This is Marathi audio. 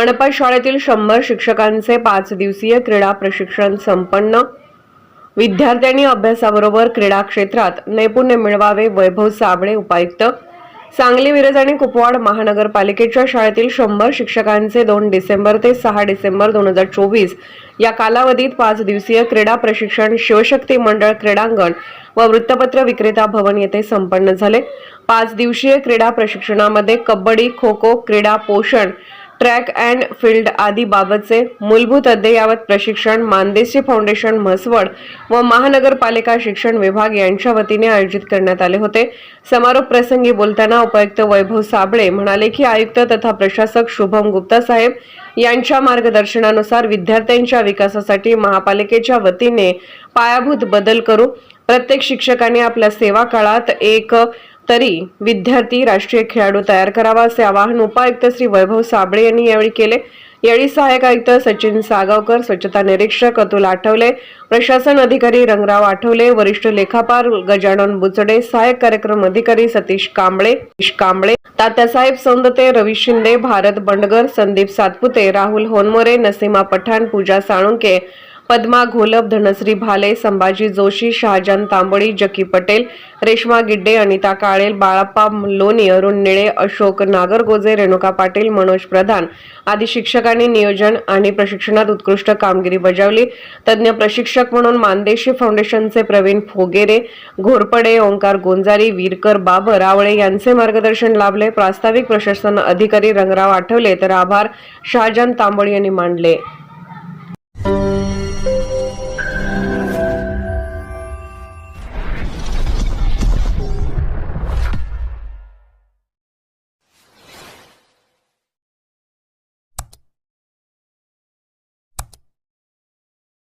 मनपा शाळेतील शंभर शिक्षकांचे पाच दिवसीय क्रीडा प्रशिक्षण संपन्न. विद्यार्थ्यांनी अभ्यासाबरोबर क्रीडा क्षेत्रात नैपुण्य मिळवावे वैभव साबळे उपायुक्त. सांगली मिरज आणि कुपवाड महानगरपालिकेच्या शाळेतील शंभर शिक्षकांचे दोन डिसेंबर ते सहा डिसेंबर दोन हजार चोवीस या कालावधीत पाच दिवसीय क्रीडा प्रशिक्षण शिवशक्ती मंडळ क्रीडांगण व वृत्तपत्र विक्रेता भवन येथे संपन्न झाले. पाच दिवसीय क्रीडा प्रशिक्षणामध्ये कबड्डी खो खो क्रीडा पोषण ट्रॅक अँड फील्ड आदी बाबतचे मूलभूत अद्ययावत प्रशिक्षण मानदेशी फाउंडेशन म्हसवड व महानगरपालिका शिक्षण विभाग यांच्या वतीने आयोजित करण्यात आले होते. समारोप प्रसंगी बोलताना उपायुक्त वैभव साबळे म्हणाले की आयुक्त तथा प्रशासक शुभम गुप्ता साहेब यांच्या मार्गदर्शनानुसार विद्यार्थ्यांच्या विकासासाठी महापालिकेच्या वतीने पायाभूत बदल करू. प्रत्येक शिक्षकाने आपल्या सेवा काळात एक तरी विद्यार्थी राष्ट्रीय खेळाडू तयार करावा असे आवाहन उपायुक्त श्री वैभव साबळे यांनी यावेळी केले. यावेळी सहाय्यक आयुक्त सचिन सागावकर स्वच्छता निरीक्षक अतुल आठवले प्रशासन अधिकारी रंगराव आठवले वरिष्ठ लेखापाल गजानन बुचडे सहाय्यक कार्यक्रम अधिकारी सतीश कांबळे कांबळे तात्यासाहेब सौंदते रवी शिंदे भारत बंडगर संदीप सातपुते राहुल होनमोरे नसीमा पठाण पूजा साळुंके पद्मा घोलप धनश्री भाले संभाजी जोशी शहाजान तांबडी जकी पटेल रेश्मा गिड्डे अनिता काळेल बाळाप्पा लोणी अरुण निळे अशोक नागरगोजे रेणुका पाटील मनोज प्रधान आदी शिक्षकांनी नियोजन आणि प्रशिक्षणात उत्कृष्ट कामगिरी बजावली. तज्ज्ञ प्रशिक्षक म्हणून मानदेशी फाउंडेशनचे प्रवीण फोगेरे घोरपडे ओंकार गोंजारी वीरकर बाबर आवळे यांचे मार्गदर्शन लाभले. प्रास्ताविक प्रशासन अधिकारी रंगराव आठवले तर आभार. शहाजान तांबडी यांनी मांडले.